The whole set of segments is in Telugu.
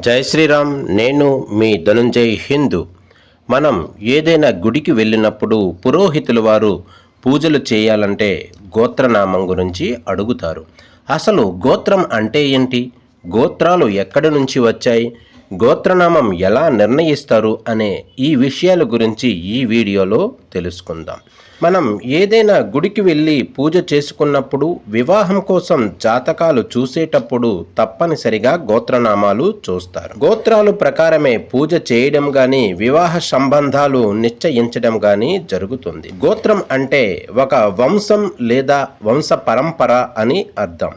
జై శ్రీరామ్ నేను మీ ధనుంజయ్ హిందూ. మనం ఏదైనా గుడికి వెళ్ళినప్పుడు పురోహితుల వారు పూజలు చేయాలంటే గోత్రనామం గురించి అడుగుతారు. అసలు గోత్రం అంటే ఏంటి? గోత్రాలు ఎక్కడి నుంచి వచ్చాయి? గోత్రనామం ఎలా నిర్ణయిస్తారు అనే ఈ విషయాల గురించి ఈ వీడియోలో తెలుసుకుందాం. మనం ఏదైనా గుడికి వెళ్ళి పూజ చేసుకున్నప్పుడు వివాహం కోసం జాతకాలు చూసేటప్పుడు తప్పనిసరిగా గోత్రనామాలు చూస్తారు. గోత్రాలు ప్రకారమే పూజ చేయడం గాని వివాహ సంబంధాలు నిశ్చయించడం గాని జరుగుతుంది. గోత్రం అంటే ఒక వంశం లేదా వంశ పరంపర అని అర్థం.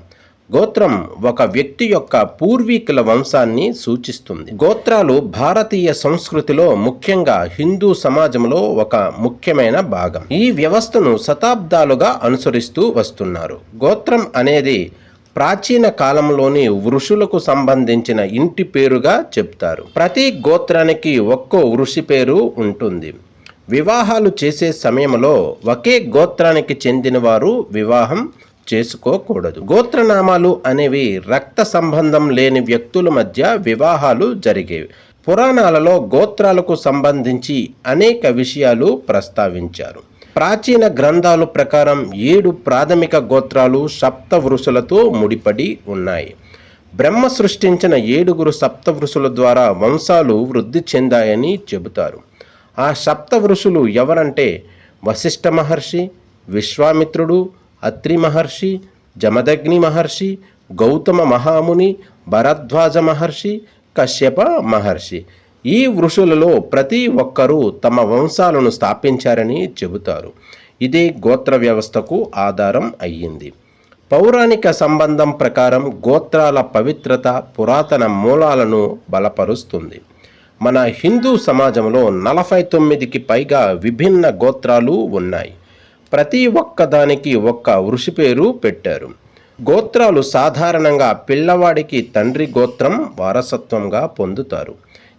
గోత్రం ఒక వ్యక్తి యొక్క పూర్వీకుల వంశాన్ని సూచిస్తుంది. గోత్రాలు భారతీయ సంస్కృతిలో ముఖ్యంగా హిందూ సమాజంలో ఒక ముఖ్యమైన భాగం. ఈ వ్యవస్థను శతాబ్దాలుగా అనుసరిస్తూ వస్తున్నారు. గోత్రం అనేది ప్రాచీన కాలంలోని ఋషులకు సంబంధించిన ఇంటి పేరుగా చెప్తారు. ప్రతి గోత్రానికి ఒక్కో ఋషి పేరు ఉంటుంది. వివాహాలు చేసే సమయంలో ఒకే గోత్రానికి చెందిన వారు వివాహం చేసుకోకూడదు. గోత్రనామాలు అనేవి రక్త సంబంధం లేని వ్యక్తుల మధ్య వివాహాలు జరిగేవి. పురాణాలలో గోత్రాలకు సంబంధించి అనేక విషయాలు ప్రస్తావించారు. ప్రాచీన గ్రంథాల ప్రకారం ఏడు ప్రాథమిక గోత్రాలు సప్త వృషులతో ముడిపడి ఉన్నాయి. బ్రహ్మ సృష్టించిన ఏడుగురు సప్తవృషుల ద్వారా వంశాలు వృద్ధి చెందాయని చెబుతారు. ఆ సప్తవృషులు ఎవరంటే వశిష్ఠ మహర్షి విశ్వామిత్రుడు అత్రి మహర్షి జమదగ్ని మహర్షి గౌతమ మహాముని భరద్వాజ మహర్షి కశ్యప మహర్షి. ఈ వృషులలో ప్రతి ఒక్కరూ తమ వంశాలను స్థాపించారని చెబుతారు. ఇది గోత్ర వ్యవస్థకు ఆధారం అయ్యింది. పౌరాణిక సంబంధం ప్రకారం గోత్రాల పవిత్రత పురాతన మూలాలను బలపరుస్తుంది. మన హిందూ సమాజంలో నలభై తొమ్మిదికి పైగా విభిన్న గోత్రాలు ఉన్నాయి. ప్రతి ఒక్కదానికి ఒక్క ఋషి పేరు పెట్టారు. గోత్రాలు సాధారణంగా పిల్లవాడికి తండ్రి గోత్రం వారసత్వంగా పొందుతారు.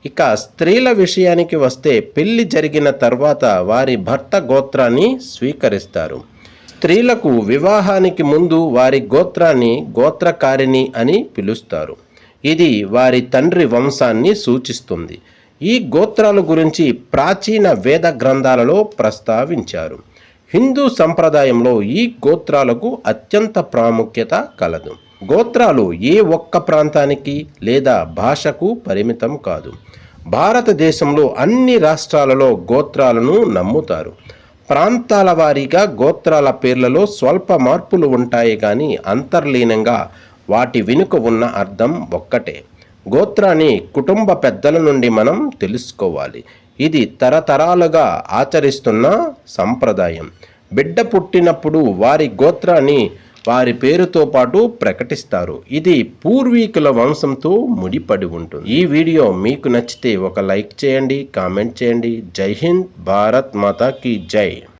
ఇక స్త్రీల విషయానికి వస్తే పెళ్ళి జరిగిన తర్వాత వారి భర్త గోత్రాన్ని స్వీకరిస్తారు. స్త్రీలకు వివాహానికి ముందు వారి గోత్రాన్ని గోత్రకారిణి అని పిలుస్తారు. ఇది వారి తండ్రి వంశాన్ని సూచిస్తుంది. ఈ గోత్రాల గురించి ప్రాచీన వేద గ్రంథాలలో ప్రస్తావించారు. హిందూ సంప్రదాయంలో ఈ గోత్రాలకు అత్యంత ప్రాముఖ్యత కలదు. గోత్రాలు ఏ ఒక్క ప్రాంతానికి లేదా భాషకు పరిమితం కాదు. భారతదేశంలో అన్ని రాష్ట్రాలలో గోత్రాలను నమ్ముతారు. ప్రాంతాల వారీగా గోత్రాల పేర్లలో స్వల్ప మార్పులు ఉంటాయి కానీ అంతర్లీనంగా వాటి వెనుక ఉన్న అర్థం ఒక్కటే. గోత్రాన్ని కుటుంబ పెద్దల నుండి మనం తెలుసుకోవాలి. ఇది తరతరాలుగా ఆచరిస్తున్న సంప్రదాయం. బిడ్డ పుట్టినప్పుడు వారి గోత్రాన్ని వారి పేరుతో పాటు ప్రకటిస్తారు. ఇది పూర్వీకుల వంశంతో ముడిపడి ఉంటుంది. ఈ వీడియో మీకు నచ్చితే ఒక లైక్ చేయండి కామెంట్ చేయండి. జై హింద్ భారత్ మాతా కీ జై.